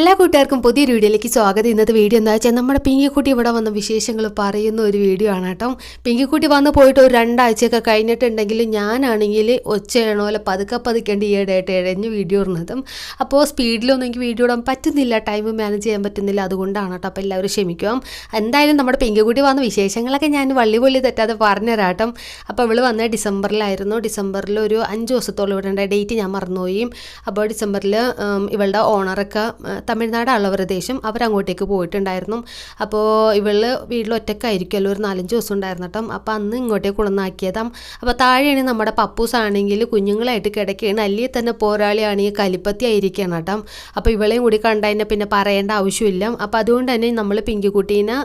എല്ലാ കൂട്ടുകാർക്കും പുതിയൊരു വീഡിയോയിലേക്ക് സ്വാഗതം. ഇന്നത്തെ വീഡിയോ എന്താ വെച്ചാൽ നമ്മുടെ പിങ്കിക്കുട്ടി ഇവിടെ വന്ന വിശേഷങ്ങൾ പറയുന്ന ഒരു വീഡിയോ ആണ് കേട്ടോ. പിങ്കിക്കുട്ടി വന്ന് പോയിട്ട് ഒരു രണ്ടാഴ്ചയൊക്കെ കഴിഞ്ഞിട്ടുണ്ടെങ്കിൽ ഞാനാണെങ്കിൽ ഒച്ചയാണോ അല്ല പതുക്കെ പതുക്കേണ്ട ഈയിടെയായിട്ട് ഇഴഞ്ഞ് വീഡിയോ ഇടുന്നതും. അപ്പോൾ സ്പീഡിലൊന്നും എനിക്ക് വീഡിയോ ഇടാൻ പറ്റുന്നില്ല ടൈം മാനേജ് ചെയ്യാൻ പറ്റുന്നില്ല അതുകൊണ്ടാണ് കേട്ടോ. അപ്പോൾ എല്ലാവരും ക്ഷമിക്കാം എന്തായാലും നമ്മുടെ പിങ്കിക്കുട്ടി വന്ന വിശേഷങ്ങളൊക്കെ ഞാൻ വള്ളി പൊള്ളി തെറ്റാതെ പറഞ്ഞുതരാട്ടം. അപ്പോൾ അവൾ വന്നത് ഡിസംബറിലായിരുന്നു. ഡിസംബറിൽ ഒരു അഞ്ച് ദിവസത്തോളം ഇവിടെ ഡേറ്റ് ഞാൻ മറന്നുപോയി. അപ്പോൾ ഡിസംബറിൽ ഇവളുടെ ഓണറൊക്കെ ആ, തമിഴ്നാടാണല്ലോ അവർ അങ്ങോട്ടേക്ക് പോയിട്ടുണ്ടായിരുന്നു. അപ്പോൾ ഇവൾ വീട്ടിൽ ഒറ്റക്കായിരിക്കുമല്ലോ ഒരു നാലഞ്ച് ദിവസം ഉണ്ടായിരുന്നു കേട്ടോ. അപ്പോൾ അന്ന് ഇങ്ങോട്ടേക്ക് കൊണ്ടുവന്നാക്കിയതാം. അപ്പോൾ താഴെയാണ് നമ്മുടെ പപ്പൂസ് ആണെങ്കിൽ കുഞ്ഞുങ്ങളായിട്ട് കിടക്കുകയാണ് അല്ലെങ്കിൽ തന്നെ പോരാളിയാണ് ഈ കലിപ്പത്തി ആയിരിക്കുകയാണ് കേട്ടോ. അപ്പോൾ ഇവളെയും കൂടി കണ്ടതിനെ പിന്നെ പറയേണ്ട ആവശ്യമില്ല. അപ്പോൾ അതുകൊണ്ട് തന്നെ നമ്മൾ പിങ്കിക്കുട്ടീനെ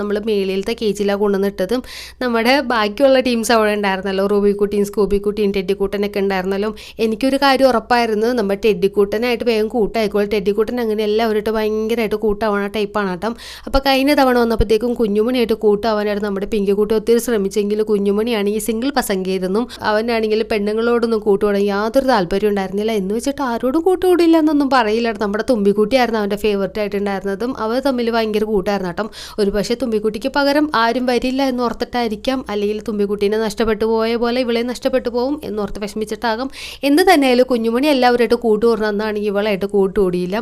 നമ്മൾ മേളിലത്തെ കേജിലാണ് കൊണ്ടുവന്നിട്ടതും. നമ്മുടെ ബാക്കിയുള്ള ടീംസ് അവിടെ ഉണ്ടായിരുന്നല്ലോ. റൂബിക്കുട്ടിയും സ്കൂബിക്കുട്ടിയും ടെഡിക്കൂട്ടനൊക്കെ ഉണ്ടായിരുന്നല്ലോ. എനിക്കൊരു കാര്യം ഉറപ്പായിരുന്നു. നമ്മുടെ ടെഡിക്കൂട്ടനായിട്ട് വേഗം കൂട്ടായിക്കോളും. ടെഡിക്കൂട്ടൻ അങ്ങനെ എല്ലാവരുമായിട്ട് ഭയങ്കരമായിട്ട് കൂട്ടാവണ ടൈപ്പാണ് കേട്ടോ. അപ്പോൾ കഴിഞ്ഞ തവണ വന്നപ്പോഴത്തേക്കും കുഞ്ഞുമണിയായിട്ട് കൂട്ടാവാനായിട്ട് നമ്മുടെ പിങ്കിക്കുട്ടി ഒത്തിരി ശ്രമിച്ചെങ്കിൽ കുഞ്ഞുമണിയാണെങ്കിൽ സിംഗിൾ പസംഗായിരുന്നു അവനാണെങ്കിൽ പെണ്ണുങ്ങളോടൊന്നും കൂട്ടുകൂടാൻ യാതൊരു താല്പര്യം ഉണ്ടായിരുന്നില്ല. എന്ന് വെച്ചിട്ട് ആരോടും കൂട്ടുകൂടില്ല എന്നൊന്നും പറയില്ല നമ്മുടെ തുമ്പിക്കുട്ടിയായിരുന്നു അവന്റെ ഫേവററ്റ് ആയിട്ടുണ്ടായിരുന്നതും അവർ തമ്മിൽ ഭയങ്കര കൂട്ടായിരുന്നു കേട്ടോ. ഒരു പക്ഷേ തുമ്പിക്കുട്ടിക്ക് പകരം ആരും വരില്ല എന്ന് ഓർത്തിട്ടായിരിക്കാം. അല്ലെങ്കിൽ തുമ്പിക്കുട്ടീനെ നഷ്ടപ്പെട്ടു പോയ പോലെ ഇവളെ നഷ്ടപ്പെട്ടു പോകും എന്നോർത്ത് വിഷമിച്ചിട്ടാകും. എന്ന് തന്നെയായാലും കുഞ്ഞുമണി എല്ലാവരുമായിട്ട് കൂട്ടുകൂടുന്ന അന്നാണെങ്കിൽ ഇവളായിട്ട് കൂട്ടുകൂടിയില്ല.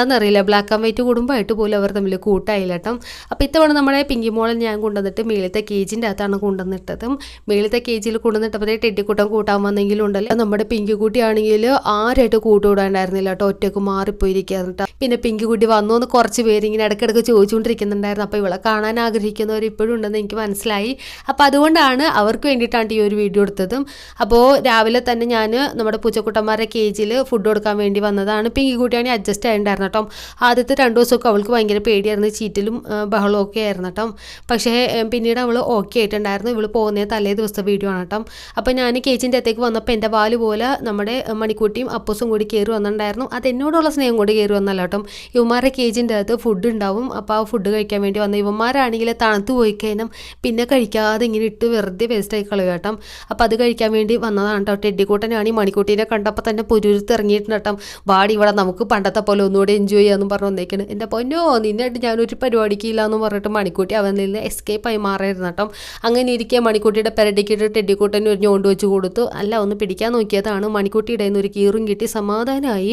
എന്താണെന്നറിയില്ല ബ്ലാക്ക് ആൻഡ് വൈറ്റ് കുടുംബമായിട്ട് പോലും അവർ തമ്മിൽ കൂട്ടായില്ല കേട്ടോ. അപ്പോൾ ഇത്തവണ നമ്മുടെ പിങ്കി മോളെ ഞാൻ കൊണ്ടുവന്നിട്ട് മേളത്തെ കേജിന്റെ അകത്താണ് കൊണ്ടുവന്നിട്ടതും. മേളത്തെ കേജിൽ കൊണ്ടുവന്നിട്ടപ്പോഴേ ടെട്ടിക്കൂട്ടം കൂട്ടാൻ വന്നെങ്കിലും ഉണ്ടല്ലോ. നമ്മുടെ പിങ്കി കുട്ടിയാണെങ്കിൽ ആരായിട്ട് കൂട്ടുകൂടാണ്ടായിരുന്നില്ല കേട്ടോ. ഒറ്റയ്ക്ക് മാറിപ്പോയിരിക്കുകയായിരുന്നു കേട്ടോ. പിന്നെ പിങ്കി കുട്ടി വന്നു എന്ന് കുറച്ച് പേര് ഇങ്ങനെ ഇടയ്ക്കിടയ്ക്ക് ചോദിച്ചുകൊണ്ടിരിക്കുന്നുണ്ടായിരുന്നു. അപ്പോൾ ഇവളെ കാണാൻ ആഗ്രഹിക്കുന്നവർ ഇപ്പോഴും ഉണ്ടെന്ന് എനിക്ക് മനസ്സിലായി. അപ്പോൾ അതുകൊണ്ടാണ് അവർക്ക് വേണ്ടിയിട്ടാണ് ഈ ഒരു വീഡിയോ എടുത്തതും. അപ്പോൾ രാവിലെ തന്നെ ഞാൻ നമ്മുടെ പൂച്ചക്കുട്ടന്മാരുടെ കേജിൽ ഫുഡ് കൊടുക്കാൻ വേണ്ടി വന്നതാണ്. പിങ്കി കുട്ടിയാണെങ്കിൽ അഡ്ജസ്റ്റ് ആയിട്ടുണ്ടായിരുന്നു കേട്ടോ. ആദ്യത്തെ രണ്ട് ദിവസമൊക്കെ അവൾക്ക് ഭയങ്കര പേടിയായിരുന്നു. ചീറ്റലും ബഹളവും ഒക്കെ ആയിരുന്നു കേട്ടോ. പക്ഷേ പിന്നീട് അവൾ ഓക്കെ ആയിട്ടുണ്ടായിരുന്നു. ഇവൾ പോകുന്ന തലേ ദിവസത്തെ വീഡിയോ ആണ് കേട്ടോ. അപ്പോൾ ഞാൻ കേച്ചിന്റെ അത്തേക്ക് വന്നപ്പോൾ എന്റെ വാൽ പോലെ നമ്മുടെ മണിക്കൂട്ടിയും അപ്പസും കൂടി കയറി വന്നിട്ടുണ്ടായിരുന്നു. അത് എന്നോടുള്ള സ്നേഹം കൂടി കയറി വന്നല്ല കേട്ടോ. ഇവന്മാരുടെ കേജിന്റെ അകത്ത് ഫുഡ് ഉണ്ടാവും. അപ്പോൾ ആ ഫുഡ് കഴിക്കാൻ വേണ്ടി വന്ന ഇവന്മാരാണെങ്കിൽ തണുത്ത് പോയി കഴിഞ്ഞാൽ പിന്നെ കഴിക്കാതെ ഇങ്ങനെ ഇട്ട് വെറുതെ വേസ്റ്റായി കളയുക കേട്ടോ. അപ്പോൾ അത് കഴിക്കാൻ വേണ്ടി വന്നതാണ് കേട്ടോ. ടെഡിക്കൂട്ടനാണ് ഈ മണിക്കൂട്ടീനെ കണ്ടപ്പോൾ തന്നെ പുരുത്ത് ഇറങ്ങിയിട്ടുണ്ട് കേട്ടോ. വാടി ഇവിടെ നമുക്ക് പണ്ടത്തെ പോലെ ഒന്നുകൂടി എൻജോയ് ചെയ്യാമെന്ന് പറഞ്ഞു വന്നേക്കണ്. എന്റെ പൊന്നോ നിന്നായിട്ട് ഞാനൊരു പരിപാടിക്കില്ല എന്ന് പറഞ്ഞിട്ട് മണിക്കൂട്ടി അവൻ നിന്ന് എസ്കേപ്പ് ആയി മാറായിരുന്നു കേട്ടോ. അങ്ങനെ ഇരിക്കെ മണിക്കുട്ടിയുടെ പെരടിക്കിട്ട് ടെഡിക്കൂട്ടന് ഒരു ഞോണ്ട് വെച്ച് കൊടുത്തു. അല്ല ഒന്ന് പിടിക്കാൻ നോക്കിയതാണ്. മണിക്കുട്ടിയുടെ ഒരു കീറും കിട്ടി സമാധാനമായി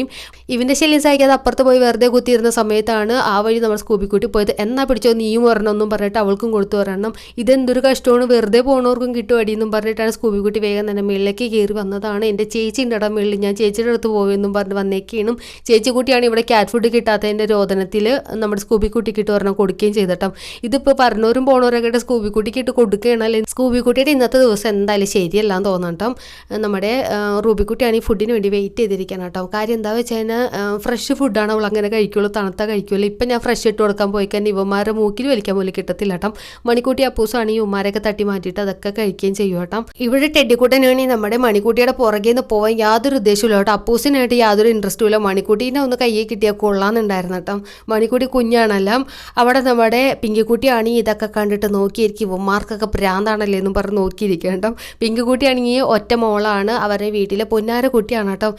ഇവന്റെ ശല്യം സഹിക്കാതെ അപ്പുറത്ത് പോയി വെറുതെ കുത്തിയിരുന്ന സമയത്താണ് ആ വഴി നമ്മൾ സ്കൂബിക്കൂട്ടി പോയത്. എന്നാ പിടിച്ചോ നീയും വരണമെന്നും പറഞ്ഞിട്ട് അവൾക്കും കൊടുത്തു ഒരെണ്ണം. ഇതെന്തൊരു കഷ്ടമാണ് വെറുതെ പോണവർക്കും കിട്ടും അടിയെന്നും പറഞ്ഞിട്ടാണ് സ്കൂബിക്കുട്ടി വേഗം തന്നെ മേളിലേക്ക് കയറി വന്നതാണ്. എന്റെ ചേച്ചിന്റെ ഇടം മേളിൽ ഞാൻ ചേച്ചിയുടെ അടുത്ത് പോയെന്നും പറഞ്ഞ് വന്നേക്കാണ്. ചേച്ചി കുട്ടിയാണ് ഇവിടെ ക്യാറ്റ് ഫുഡ് കിട്ടാത്തതിന്റെ രോദനത്തിൽ നമ്മുടെ സ്കൂബിക്കുട്ടിക്ക് ഇട്ട് ഒരെണ്ണം കൊടുക്കുകയും ചെയ്തിട്ടും. ഇതിപ്പോൾ പറഞ്ഞവരും പോണവരൊക്കെ സ്കൂബി സ്കൂബിക്കുട്ടിക്ക് ഇട്ട് സ്കൂബി കുട്ടിയുടെ ഇന്നത്തെ ദിവസം എന്തായാലും ശരിയല്ലാന്ന് തോന്നട്ടോ നമ്മുടെ റൂബി റൂബിക്കുട്ടിയാണ് ഈ ഫുഡിന് വേണ്ടി വെയിറ്റ് ചെയ്തിരിക്കണം കേട്ടോ. കാര്യം എന്താ വെച്ച് കഴിഞ്ഞാൽ ഫ്രഷ് ഫുഡാണ് അവൾ അങ്ങനെ കഴിക്കുള്ളൂ തണുത്ത കഴിക്കുള്ളൂ. ഇപ്പം ഞാൻ ഫ്രഷ് ഇട്ട് കൊടുക്കാൻ പോയി കഴിഞ്ഞാൽ ഇവന്മാരുടെ മൂക്കിൽ വലിക്കാൻ പോലും കിട്ടത്തില്ല കേട്ടോ. മണിക്കൂട്ടി അപ്പൂസാണ് ഈ ഉമ്മാരൊക്കെ തട്ടി മാറ്റിയിട്ട് അതൊക്കെ കഴിക്കുകയും ചെയ്യും കേട്ടോ. ഇവിടെ ടെഡിക്കുട്ടനാണെങ്കിൽ നമ്മുടെ മണിക്കൂട്ടിയുടെ പുറകെ നിന്ന് പോകാൻ യാതൊരു ഉദ്ദേശമില്ല കേട്ടോ. അപ്പൂസിനായിട്ട് യാതൊരു ഇൻട്രസ്റ്റും ഇല്ല. മണിക്കൂട്ടീനെ ഒന്ന് കയ്യിൽ കിട്ടിയാൽ കൊള്ളാന്നുണ്ടായിരുന്നു കേട്ടോ. മണിക്കുട്ടി കുഞ്ഞാണെല്ലാം. അവിടെ നമ്മുടെ പിങ്കിക്കുട്ടിയാണെങ്കിൽ ഇതൊക്കെ കണ്ടിട്ട് നോക്കിയിരിക്കും. ഉമ്മാർക്കൊക്കെ ഭ്രാന്താണല്ലേ എന്നും പറഞ്ഞ് നോക്കിയിരിക്കുക കേട്ടോ. പിങ്കിക്കുട്ടിയാണെങ്കിൽ ഒറ്റ മോളാണ്. അവരുടെ വീട്ടിലെ പൊന്നാര കുട്ടിയാണ് കേട്ടോ.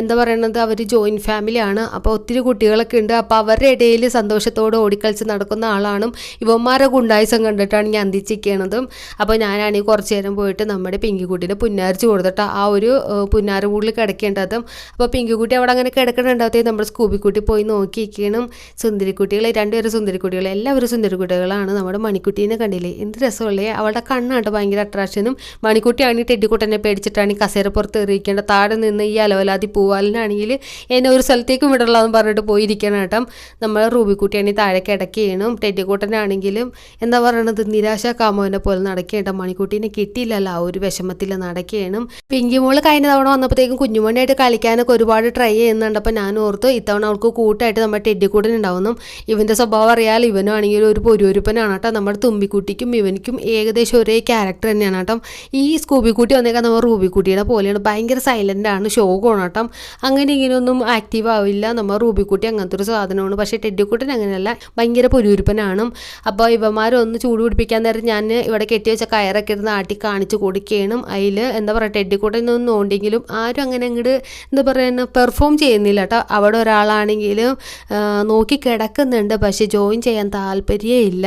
എന്താ പറയണത്? അവർ ജോയിന്റ് ഫാമിലിയാണ് അപ്പോൾ ഒത്തിരി കുട്ടികളൊക്കെ ഉണ്ട്. അപ്പോൾ അവരുടെ ഇടയിൽ സന്തോഷത്തോടെ ഓടിക്കളിച്ച് നടക്കുന്ന ആളാണ്. ഇവന്മാരെ ഗുണ്ടായുസം കണ്ടിട്ടാണ് ഞാൻ അന്തിച്ചിരിക്കണതും. അപ്പോൾ ഞാനാണെങ്കിൽ കുറച്ച് നേരം പോയിട്ട് നമ്മുടെ പിങ്കിക്കുട്ടീനെ പുന്നാരിച്ച് കൊടുത്തിട്ട് ആ ഒരു പുന്നാര കൂടിൽ കിടക്കേണ്ടതും. അപ്പോൾ പിങ്കിക്കുട്ടി അവിടെ അങ്ങനെ കിടക്കണുണ്ടാവത്തേ നമ്മുടെ സ്കൂബിക്കുട്ടി പോയി നോക്കിയിരിക്കണം സുന്ദരിക്കുട്ടികൾ രണ്ടുപേരും സുന്ദരിക്കുട്ടികൾ എല്ലാവരും സുന്ദരിക്കുട്ടികളാണ് നമ്മുടെ മണിക്കുട്ടീനെ കണ്ടില്ലേ? എന്ത് രസമുള്ളേ അവളുടെ കണ്ണാട്ടോ ഭയങ്കര അട്രാക്ഷനും മണിക്കുട്ടിയാണെങ്കിൽ ടെഡിക്കുട്ടനെ പേടിച്ചിട്ടാണ് ഈ കസേരപ്പുറത്ത് എറിയിക്കേണ്ട താഴെ നിന്ന് ഈ അലവലാതി പൂവാലിനാണെങ്കിൽ എന്നെ ഒരു സ്ഥലത്തേക്കും വിടലാന്ന് പറഞ്ഞിട്ട് പോയിരിക്കണം കേട്ടോ. നമ്മൾ റൂബിക്കുട്ടിയാണെങ്കിൽ താഴെ കിടക്കുകയാണ്. ടെഡിക്കുട്ടനാണെങ്കിലും എന്താ പറയണത്? നിരാശ കാമോനെ പോലെ നടക്കേണ്ട മണിക്കുട്ടീനെ കിട്ടിയില്ലല്ലോ. ആ ഒരു വിഷമത്തിൽ നടക്കുകയാണ്. പിങ്കിമോൾ കഴിഞ്ഞ തവണ വന്നപ്പോഴത്തേക്കും കുഞ്ഞുമണിയായിട്ട് കളിക്കാനൊക്കെ ഒരുപാട് ട്രൈ ചെയ്യുന്നുണ്ട്. അപ്പോൾ ഞാൻ ഓർത്തു ഇത്തവണ അവൾക്ക് കൂട്ടായിട്ട് നമ്മുടെ ടെഡിക്കൂടൻ ഉണ്ടാവുന്നു ഇവന്റെ സ്വഭാവം അറിയാൽ ഇവനാണെങ്കിൽ ഒരു പൊരുവരുപ്പനാണ് കേട്ടോ. നമ്മുടെ തുമ്പിക്കുട്ടിക്കും ഇവനിക്കും ഏകദേശം ഒരേ ക്യാരക്ടർ തന്നെയാണ് കേട്ടോ. ഈ സ്കൂബിക്കുട്ടി വന്നേക്കാൻ നമ്മൾ റൂബിക്കുട്ടിയുടെ പോലെയാണ്. ഭയങ്കര സൈലന്റ് ആണ് ഷോക്കാണ് കേട്ടോ. അങ്ങനെ ഇങ്ങനെയൊന്നും ആക്റ്റീവ് ആവില്ല. നമ്മൾ റൂബിക്കുട്ടി അങ്ങനത്തെ ഒരു സാധനമാണ്. പക്ഷേ ടെഡിക്കുട്ടൻ അങ്ങനെയല്ല ഭയങ്കര പൊരുവരുപ്പനാണ് അപ്പോൾ ഇവന്മാരൊന്ന് ചൂട് പിടിപ്പിക്കാൻ നേരം ഞാൻ ഇവിടെ കെട്ടി വെച്ച കയറൊക്കെ ഇരുന്ന് ആട്ടി കാണിച്ചു കൊടുക്കുകയാണ്. അതിൽ എന്താ പറയുക ടെഡിക്കുട്ടൻ ഒന്നും നോണ്ടെങ്കിലും ആരും അങ്ങനെ അങ്ങോട്ട് എന്താ പറയുക പെർഫോം ചെയ്യുന്നില്ല കേട്ടോ. അവിടെ ഒരാളാണ് ആണെങ്കിലും നോക്കി കിടക്കുന്നുണ്ട്. പക്ഷേ ജോയിൻ ചെയ്യാൻ താല്പര്യമില്ല.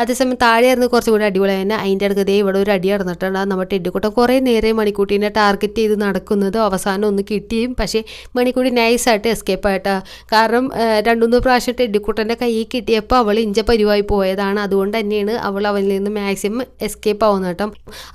അതേസമയം താഴെയായിരുന്നു കുറച്ചും കൂടി അടിപൊളി തന്നെ അതിന്റെ ദേ ഇവിടെ ഒരു അടി നടന്നിട്ടുണ്ട്. നമ്മുടെ ടെഡിക്കുട്ടൻ കുറേ നേരെ മണിക്കൂട്ടീനെ ടാർഗറ്റ് ചെയ്ത് നടക്കുന്നത് അവസാനം ഒന്ന് കിട്ടിയും. പക്ഷേ മണിക്കൂടി നൈസായിട്ട് എസ്കേപ്പ് ആയിട്ടാ. കാരണം രണ്ടുമൂന്ന് പ്രാവശ്യം ടെഡിക്കുട്ടന്റെ കയ്യിൽ കിട്ടിയപ്പോൾ അവൾ ഇഞ്ച പരിവായി പോയതാണ്. അതുകൊണ്ട് തന്നെയാണ് അവൾ അവനിൽ നിന്ന് മാക്സിമം എസ്കേപ്പ് ആവുന്നത് കേട്ടോ.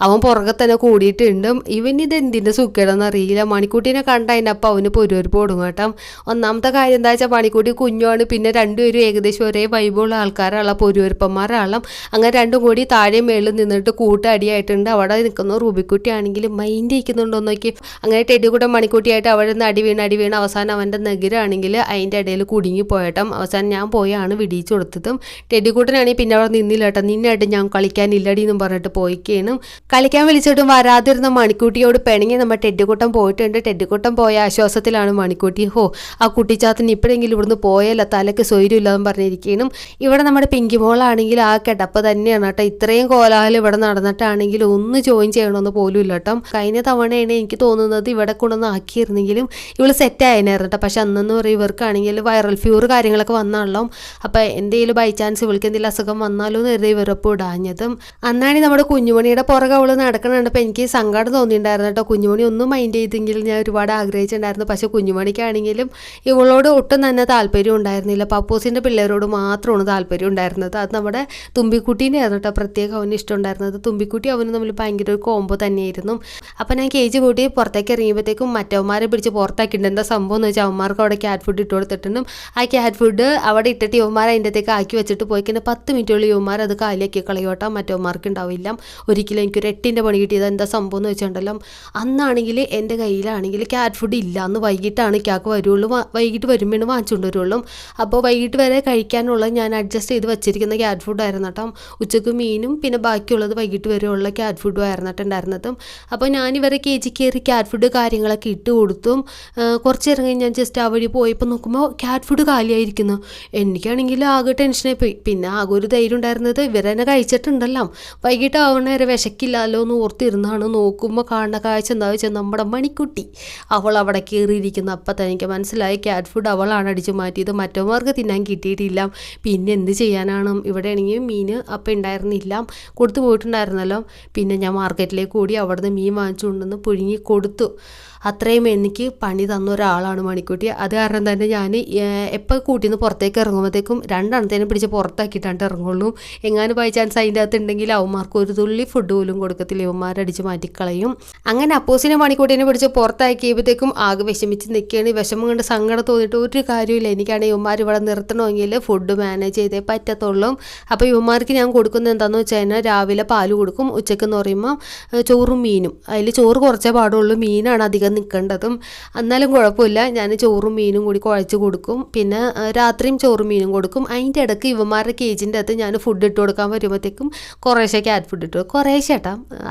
അവൻ പുറകെ തന്നെ കൂടിയിട്ടുണ്ട്. ഇവൻ ഇത് എന്തിന്റെ സുഖേടെന്ന് അറിയില്ല. മണിക്കൂട്ടിനെ കണ്ട അവന് പൊരുവരുപ്പ് കൊടുങ്ങും കേട്ടോ. ഒന്നാമത്തെ കാര്യം എന്താ വെച്ചാൽ പണിക്കൂടി കുഞ്ഞുമാണ് പിന്നെ രണ്ടുപേരും ഏകദേശം ഒരേ വൈബുള്ള ആൾക്കാരാണ്. പൊരുവരുപ്പന്മാരാണ് അങ്ങനെ രണ്ടും കൂടി താഴെ മേളിൽ നിന്നിട്ട് കൂട്ടടിയായിട്ടുണ്ട്. അവിടെ നിൽക്കുന്ന റൂബിക്കുട്ടി ആണെങ്കിൽ മൈൻഡ് ഇരിക്കുന്നുണ്ടോ നോക്കി. അങ്ങനെ ടെഡിക്കൂട്ടം മണിക്കൂട്ടിയായിട്ട് അവിടെ നിന്ന് അടി വീണ് അടി വീണ്. അവസാനം അവന്റെ നഗരാണെങ്കിൽ അതിന്റെ ഇടയിൽ കുടുങ്ങി പോയട്ടം. അവസാനം ഞാൻ പോയാണ് വിടിയിച്ചു കൊടുത്തതും. ടെഡിക്കൂട്ടനാണെങ്കിൽ പിന്നെ അവിടെ നിന്നില്ല കേട്ടോ നിന്നായിട്ട് ഞാൻ കളിക്കാനില്ലടി എന്നും പറഞ്ഞിട്ട് പോയിക്കേനും കളിക്കാൻ വിളിച്ചിട്ടും വരാതിരുന്ന മണിക്കൂട്ടിയോട് പിണങ്ങി നമ്മൾ ടെഡിക്കൂട്ടം പോയിട്ടുണ്ട്. ടെഡിക്കൂട്ടം പോയ ആശ്വാസത്തിലാണ് മണിക്കൂട്ടി. ഹോ ആ കുട്ടിച്ചാത്തിന് ഇപ്പോഴെങ്കിലും ഇവിടുന്ന് പോയല്ല തലക്ക് സ്വൈര്യമില്ലാന്ന് പറഞ്ഞിരിക്കണം ഇവിടെ നമ്മുടെ പിങ്കി മോളാണെങ്കിൽ ആ കിടപ്പ് തന്നെയാണ് കേട്ടോ. ഇത്രയും കോലാഹലം ഇവിടെ നടന്നിട്ടാണെങ്കിൽ ഒന്ന് ജോയിൻ ചെയ്യണമെന്ന് പോലും ഇല്ല കേട്ടോ. കഴിഞ്ഞ തവണയാണ് എനിക്ക് തോന്നുന്നത് ഇവിടെ കൊണ്ടൊന്ന് ആക്കിയിരുന്നെങ്കിലും ഇവൾ സെറ്റ് ആയതിനായിരുന്നു കേട്ടോ. പക്ഷെ അന്നെന്ന് പറയും ഇവർക്കാണെങ്കിൽ വൈറൽ ഫ്യൂർ കാര്യങ്ങളൊക്കെ വന്നാണല്ലോ. അപ്പോൾ എന്തെങ്കിലും ബൈ ചാൻസ് ഇവൾക്ക് എന്തെങ്കിലും അസുഖം വന്നാലോ എന്ന് കരുതി ഇവരൊപ്പം ഇടാഞ്ഞതും. അന്നാണ് നമ്മുടെ കുഞ്ഞുമണിയുടെ പുറകെ അവൾ നടക്കണുണ്ടപ്പോൾ എനിക്ക് സങ്കടം തോന്നിയിട്ടുണ്ടായിരുന്നു കേട്ടോ. കുഞ്ഞുമണി ഒന്നും മൈൻഡ് ചെയ്തെങ്കിൽ ഞാൻ ഒരുപാട് ആഗ്രഹിച്ചിട്ടുണ്ടായിരുന്നു. പക്ഷെ കുഞ്ഞുമണിക്കാണെങ്കിലും ഇവളോട് ഒട്ടും തന്നെ താല്പര്യം ഉണ്ടായിരുന്നില്ല. പപ്പൂസിന്റെ പിള്ളേരോട് മാത്രമാണ് താല്പര്യം ഉണ്ടായിരുന്നത്. അത് നമ്മുടെ തുമ്പിക്കുട്ടീന്റെ ആയിരുന്നു കേട്ടോ പ്രത്യേകം അവന് ഇഷ്ടം ഉണ്ടായിരുന്നത്. തുമ്പിക്കുട്ടി അവന് തമ്മിൽ ഭയങ്കര ഒരു കോമ്പോ തന്നെയായിരുന്നു. അപ്പം ഞാൻ കേജ് കൂട്ടി പുറത്തേക്ക് ഇറങ്ങിയപ്പോഴത്തേക്കും മറ്റവന്മാരെ പിടിച്ച് പുറത്താക്കിയിട്ടുണ്ട്. എന്താ സംഭവം എന്ന് വെച്ചാൽ അവന്മാർക്ക് അവിടെ ക്യാറ്റ് ഫുഡ് ഇട്ട് കൊടുത്തിട്ടുണ്ടും. ആ ക്യാറ്റ് ഫുഡ് അവിടെ ഇട്ടിട്ട് യുവന്മാർ അതിന്റെ അകത്തേക്ക് ആക്കി വെച്ചിട്ട് പോയി കഴിഞ്ഞാൽ പത്ത് മിനിറ്റുള്ളിൽ യുവന്മാർ അത് കാലിയാക്കി കളയോട്ടോ മറ്റവന്മാർക്ക് ഉണ്ടാവില്ല. ഒരിക്കലും എനിക്കൊരു എട്ടിന്റെ പണി കിട്ടിയത് എന്താ സംഭവം എന്ന് വെച്ചിട്ടുണ്ടല്ലോ അന്നാണെങ്കിൽ എന്റെ കയ്യിലാണെങ്കിൽ ക്യാറ്റ് ഫുഡ് ഇല്ല. അന്ന് വൈകിട്ടാണ് ക്യാക്ക് വരുള്ളൂ. വൈകിട്ട് വൈകിട്ട് വരുമ്പോഴാണ് വാങ്ങിച്ചുകൊണ്ട് വരുള്ളൂ അപ്പോൾ വൈകിട്ട് വരെ കഴിക്കാനുള്ള ഞാൻ അഡ്ജസ്റ്റ് ചെയ്ത് വെച്ചിരിക്കുന്ന ക്യാറ്റ് ഫുഡായിരുന്നു കേട്ടോ. ഉച്ചയ്ക്ക് മീനും പിന്നെ ബാക്കിയുള്ളത് വൈകിട്ട് വരെയുള്ള ക്യാറ്റ് ഫുഡും ആയിരുന്നു കേട്ടോ ഉണ്ടായിരുന്നതും. അപ്പോൾ ഞാനിവരെ കെ ജി കയറി ക്യാറ്റ് ഫുഡ് കാര്യങ്ങളൊക്കെ ഇട്ട് കൊടുത്തും കുറച്ച് നേരം കഴിഞ്ഞ് ഞാൻ ജസ്റ്റ് ആ വഴി പോയപ്പോൾ നോക്കുമ്പോൾ ക്യാറ്റ് ഫുഡ് കാലിയായിരിക്കുന്നു. എനിക്കാണെങ്കിൽ ആകെ ടെൻഷനായി പോയി. പിന്നെ ആകെ ഒരു ധൈര്യം ഉണ്ടായിരുന്നത് ഇവരെന്നെ കഴിച്ചിട്ടുണ്ടല്ലോ. വൈകിട്ട് ആവണ വരെ വിശക്കില്ലല്ലോ എന്ന് ഓർത്തിരുന്നാണ് നോക്കുമ്പോൾ കാണുന്ന കാഴ്ച എന്താ വെച്ചാൽ നമ്മുടെ മണിക്കുട്ടി. അവൾ അവിടെ കയറിയിരിക്കുന്നു. അപ്പം തന്നെ എനിക്ക് മനസ്സിലായി ക്യാറ്റ് ഫുഡ് അവളാണ് അടിച്ചു മാറ്റിയത്. മറ്റവർക്ക് തിന്നാൻ കിട്ടിയിട്ടില്ല. പിന്നെ എന്ത് ചെയ്യാനാണ്? ഇവിടെ ആണെങ്കിൽ മീൻ അപ്പം ഉണ്ടായിരുന്നില്ല. കൊടുത്തു പോയിട്ടുണ്ടായിരുന്നല്ലോ. പിന്നെ ഞാൻ മാർക്കറ്റിലേക്ക് കൂടി അവിടുന്ന് മീൻ വാങ്ങിച്ചു കൊണ്ടുവന്ന് പുഴുങ്ങി കൊടുത്തു. അത്രയും എനിക്ക് പണി തന്ന ഒരാളാണ് മണിക്കുട്ടി. അത് കാരണം തന്നെ ഞാൻ എപ്പോൾ കൂട്ടിന്ന് പുറത്തേക്ക് ഇറങ്ങുമ്പോഴത്തേക്കും രണ്ടെണ്ണത്തേനെ പിടിച്ച് പുറത്താക്കിയിട്ടാണ് ഇറങ്ങുള്ളൂ. എങ്ങാനും ബൈ ചാൻസ് അതിന്റെ അകത്ത് ഉണ്ടെങ്കിൽ അവന്മാർക്ക് ഒരു തുള്ളി ഫുഡ് പോലും കൊടുക്കത്തില്ല. ഇവന്മാരടിച്ച് മാറ്റിക്കളയും. അങ്ങനെ അപ്പോസിനെ മണിക്കൂട്ടിനെ പിടിച്ച് പുറത്താക്കിയപ്പോഴത്തേക്കും ആകെ വിഷമിച്ച് നിൽക്കുകയാണ് വിഷമം കൊണ്ട് സങ്കടം തോന്നിയിട്ട് ഒരു കാര്യമില്ല എനിക്കാണെങ്കിൽ ഇവന്മാർ ഇവിടെ നിർത്തണമെങ്കിൽ ഫുഡ് മാനേജ് ചെയ്തേ പറ്റത്തുള്ളൂ. അപ്പോൾ ഇവന്മാർക്ക് ഞാൻ കൊടുക്കുന്നത് എന്താണെന്ന് വെച്ച് കഴിഞ്ഞാൽ രാവിലെ പാൽ കൊടുക്കും. ഉച്ചയ്ക്ക് എന്ന് പറയുമ്പോൾ ചോറും മീനും. അതിൽ ചോറ് കുറച്ചേ പാടുള്ളൂ. മീനാണ് അധികം നിൽക്കേണ്ടതും എന്നാലും കുഴപ്പമില്ല. ഞാൻ ചോറും മീനും കൂടി കുഴച്ച് കൊടുക്കും. പിന്നെ രാത്രിയും ചോറും മീനും കൊടുക്കും. അതിന്റെ ഇടയ്ക്ക് ഇവന്മാരുടെ കേജിന്റെ അകത്ത് ഞാൻ ഫുഡ് ഇട്ട് കൊടുക്കാൻ വരുമ്പോഴത്തേക്കും കുറേശ്ശെ ക്യാറ്റ് ഫുഡ് ഇട്ട് കുറേശ്ശെ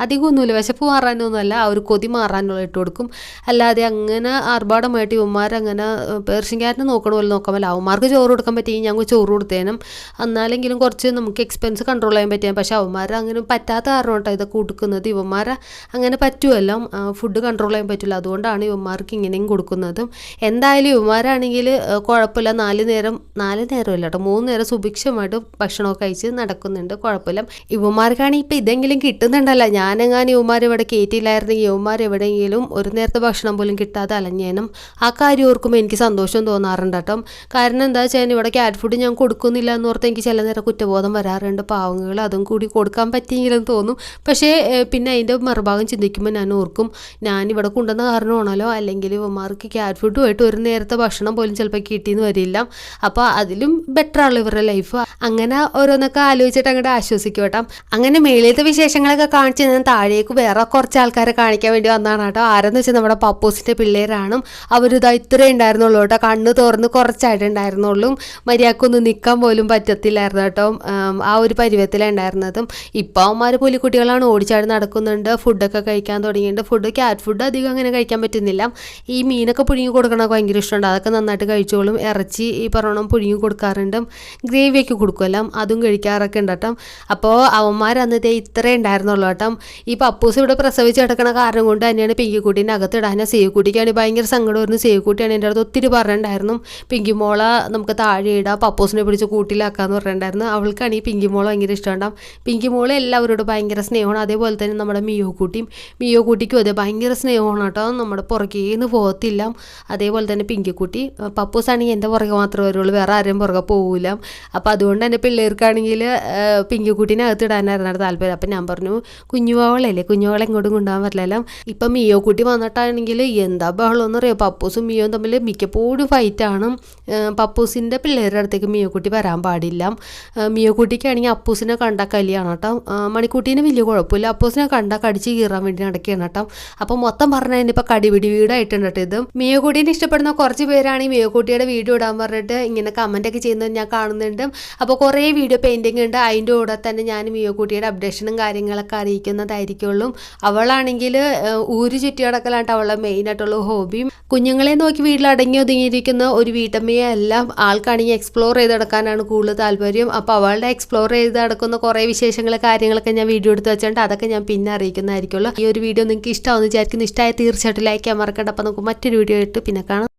അധികം ഒന്നുമില്ല. വിശപ്പ് മാറാനൊന്നുമല്ല. ആ ഒരു കൊതി മാറാനുള്ള ഇട്ട് കൊടുക്കും. അല്ലാതെ അങ്ങനെ ആർഭാടമായിട്ട് ഇവന്മാരങ്ങനെ പേർഷ്യൻ ക്യാറ്റിനെ നോക്കണ പോലെ നോക്കാൻ പറ്റില്ല അവന്മാർക്ക് ചോറ് കൊടുക്കാൻ പറ്റിയെങ്കിൽ ഞങ്ങൾ ചോറ് കൊടുത്തേനും. എന്നാലെങ്കിലും കുറച്ച് നമുക്ക് എക്സ്പെൻസ് കൺട്രോൾ ചെയ്യാൻ പറ്റിയാൽ പക്ഷേ അവന്മാർ അങ്ങനെ പറ്റാത്ത കാരണം കേട്ടോ ഇതൊക്കെ കൊടുക്കുന്നത് ഇവന്മാരെ അങ്ങനെ പറ്റുമല്ലോ ഫുഡ് കൺട്രോൾ ചെയ്യാൻ പറ്റില്ല. അതുകൊണ്ടാണ് ഇവന്മാർക്ക് ഇങ്ങനെയും കൊടുക്കുന്നതും. എന്തായാലും ഇവന്മാരാണെങ്കിൽ കുഴപ്പമില്ല. നാല് നേരം നാല് നേരം ഇല്ല കേട്ടോ. മൂന്ന് നേരം സുഭിക്ഷമായിട്ട് ഭക്ഷണമൊക്കെ കഴിച്ച് നടക്കുന്നുണ്ട്. കുഴപ്പമില്ല. ഇവന്മാർക്കാണെങ്കിൽ ഇപ്പം ഇതെങ്കിലും കിട്ടുന്നുണ്ടല്ലോ. ഞാനെങ്ങാനും ഇവന്മാർ ഇവിടെ കയറ്റിയില്ലായിരുന്നെങ്കിൽ ഇവന്മാർ എവിടെയെങ്കിലും ഒരു നേരത്തെ ഭക്ഷണം പോലും കിട്ടാതെ അലഞ്ഞേനും. ആ കാര്യം ഓർക്കുമ്പോൾ എനിക്ക് സന്തോഷം തോന്നാറുണ്ട് കേട്ടോ. കാരണം എന്താ വെച്ചാൽ ഇവിടെ ക്യാറ്റ് ഫുഡ് ഞാൻ കൊടുക്കുന്നില്ല എന്ന് ഓർത്ത് എനിക്ക് ചില നേരം കുറ്റബോധം വരാറുണ്ട്. പാവങ്ങൾ അതും കൂടി കൊടുക്കാൻ പറ്റിയെങ്കിലും തോന്നും. പക്ഷേ പിന്നെ അതിന്റെ മറുഭാഗം ചിന്തിക്കുമ്പോൾ ഞാൻ ഓർക്കും ഞാനിവിടെ കൊണ്ടുവന്ന കാരണമാണല്ലോ അല്ലെങ്കിൽ ഇവന്മാർക്ക് ക്യാറ്റ് ഫുഡുമായിട്ട് ഒരു നേരത്തെ ഭക്ഷണം പോലും ചിലപ്പോൾ കിട്ടിയെന്ന് വരില്ല. അപ്പോൾ അതിലും ബെറ്റർ ആണല്ലോ ഇവരുടെ ലൈഫ് അങ്ങനെ ഓരോന്നൊക്കെ ആലോചിച്ചിട്ട് അങ്ങോട്ട് ആശ്വസിക്കും അങ്ങനെ മേളിലത്തെ വിശേഷങ്ങളൊക്കെ കാണിച്ച് ഞാൻ താഴേക്ക് വേറെ കുറച്ച് ആൾക്കാരെ കാണിക്കാൻ വേണ്ടി വന്നതാണ് കേട്ടോ. ആരെന്ന് വെച്ചാൽ നമ്മുടെ പപ്പൂസിന്റെ പിള്ളേരാണ്. അവരിതാ ഇത്രേ ഉണ്ടായിരുന്നുള്ളൂ കേട്ടോ. കണ്ണ് തുറന്ന് കുറച്ചായിട്ട് ഉണ്ടായിരുന്നുള്ളൂ. മര്യാദക്കൊന്നും നിൽക്കാൻ പോലും പറ്റത്തില്ലായിരുന്നു കേട്ടോ. ആം, ഒരു പരുവത്തിലാണ് ഉണ്ടായിരുന്നതും. ഇപ്പോൾ അവന്മാർ പുലിക്കുട്ടികളാണ് ഓടിച്ചാടി നടക്കുന്നുണ്ട്. ഫുഡൊക്കെ കഴിക്കാൻ തുടങ്ങിയിട്ടുണ്ട്. ഫുഡ് ക്യാറ്റ് ഫുഡ് അധികം അങ്ങനെ കഴിക്കാൻ പറ്റുന്നില്ല. ഈ മീനൊക്കെ പുഴുങ്ങി കൊടുക്കണമൊക്കെ ഭയങ്കര ഇഷ്ടമുണ്ട് അതൊക്കെ നന്നായിട്ട് കഴിച്ചോളും. ഇറച്ചി ഈ പറയണം പുഴുങ്ങി കൊടുക്കാറുണ്ട്. ഗ്രേവിയൊക്കെ കൊടുക്കുമല്ലോ അതും കഴിക്കാറൊക്കെ ഉണ്ട് കേട്ടോ. അപ്പോൾ അവന്മാർ അന്നത്തെ ഇത്രേ ഉണ്ടായിരുന്നുള്ളൂ കേട്ടോ. ഈ പപ്പൂസ് ഇവിടെ പ്രസവിച്ച് കിടക്കണ കാരണം കൊണ്ട് തന്നെയാണ് പിങ്കിക്കുട്ടീന്റെ അകത്ത് ഇടാൻ. സേവുക്കുട്ടിക്കാണ് ഭയങ്കര സങ്കടമായിരുന്നു സേവുക്കുട്ടിയാണ് എന്റെ അടുത്ത് ഒത്തിരി പറഞ്ഞിട്ടുണ്ടായിരുന്നു. പിങ്കിമോള പിങ്കി മോള നമുക്ക് താഴെ ഇടാം. പപ്പൂസിനെ പിടിച്ച് കൂട്ടിലാക്കാന്ന് പറഞ്ഞിട്ടുണ്ടായിരുന്നു. അവൾക്കാണ് ഈ പിങ്കി മോള ഭയങ്കര ഇഷ്ടമുണ്ടാവും പിങ്കി മോളെ എല്ലാവരോടും ഭയങ്കര സ്നേഹമാണ്. അതേപോലെ തന്നെ നമ്മുടെ മിയോ കുട്ടിയും മിയോ കുട്ടിക്കും അതെ ഭയങ്കര സ്നേഹമാണ് കേട്ടോ. നമ്മുടെ പുറകേന്ന് പോകത്തില്ല. അതേപോലെ തന്നെ പിങ്കിക്കുട്ടി പപ്പൂസാണെങ്കിൽ എന്റെ പുറകെ മാത്രമേ വരുള്ളൂ വേറെ ആരെയും പുറകെ പോകില്ല അപ്പോൾ അതുകൊണ്ട് തന്നെ പിള്ളേർക്കാണെങ്കിൽ പിങ്കിക്കുട്ടീനെ അകത്ത് ഇടാനായിരുന്നു താല്പര്യം. അപ്പം ഞാൻ പറഞ്ഞു കുഞ്ഞുവാവളല്ലേ കുഞ്ഞുവാളെ എങ്ങോട്ടും കൊണ്ടുപോകാൻ പറ്റില്ലല്ലോ. ഇപ്പം മിയോ കുട്ടി വന്നിട്ടാണെങ്കിൽ എന്താ ബഹളം എന്ന് അറിയാം പപ്പൂസും മിയോയും തമ്മിൽ മിക്കപ്പോഴും ഫൈറ്റാണ് പപ്പൂസിന്റെ പിള്ളേരുടെ അടുത്തേക്ക് മിയോ കുട്ടി വരാൻ പാടില്ല. മിയോ കുട്ടിക്കാണെങ്കിൽ അപ്പൂസിനെ കണ്ട കലിയാണ് കേട്ടോ. മണിക്കുട്ടീനെ വലിയ കുഴപ്പമില്ല. അപ്പൂസിനെ കണ്ടാൽ കടിച്ച് കീറാൻ വേണ്ടി നടക്കുകയാണ് കേട്ടോ. അപ്പം മൊത്തം പറഞ്ഞതിന് ഇപ്പം കടിപിടി വീടായിട്ടുണ്ട് ഇത്. മിയോ ഇഷ്ടപ്പെടുന്ന കുറച്ച് പേരാണ് ഈ മിയകുട്ടിയുടെ വീഡിയോ ഇടാൻ പറഞ്ഞിട്ട് ഇങ്ങനെ കമന്റ് ഒക്കെ ചെയ്യുന്നത് ഞാൻ കാണുന്നുണ്ട്. അപ്പോൾ കുറേ വീഡിയോ പെയിന്റിംഗ് ഉണ്ട്. അതിന്റെ കൂടെ തന്നെ ഞാൻ മിയകുട്ടിയുടെ അപ്ഡേഷനും കാര്യങ്ങളൊക്കെ അറിയിക്കുന്നതായിരിക്കുള്ളൂ. അവളാണെങ്കിൽ ഊര് ചുറ്റി അവളെ മെയിനായിട്ടുള്ള ഹോബിയും കുഞ്ഞുങ്ങളെ നോക്കി വീട്ടിൽ അടങ്ങി ഒതുങ്ങിയിരിക്കുന്ന ഒരു വീട്ടമ്മയെ എല്ലാം ആൾക്കാണെങ്കിൽ എക്സ്പ്ലോർ ചെയ്ത് നടക്കാനാണ് കൂടുതൽ താല്പര്യം. അപ്പോൾ അവളുടെ എക്സ്പ്ലോർ ചെയ്ത് നടക്കുന്ന കുറേ വിശേഷങ്ങൾ കാര്യങ്ങളൊക്കെ ഞാൻ വീഡിയോ എടുത്ത് വെച്ചിട്ടുണ്ട് അതൊക്കെ ഞാൻ പിന്നെ അറിയിക്കുന്നതായിരിക്കുള്ളൂ. ഈ ഒരു വീഡിയോ നിങ്ങൾക്ക് ഇഷ്ടമാണെന്ന് വിചാരിക്കുന്നു. ഇഷ്ടമായ തീർച്ചയായിട്ടും ലൈക്ക് ചെയ്യാൻ മറക്കണ്ട. അപ്പോൾ നമുക്ക് മറ്റൊരു വീഡിയോ ആയിട്ട് പിന്നെ കാണാം.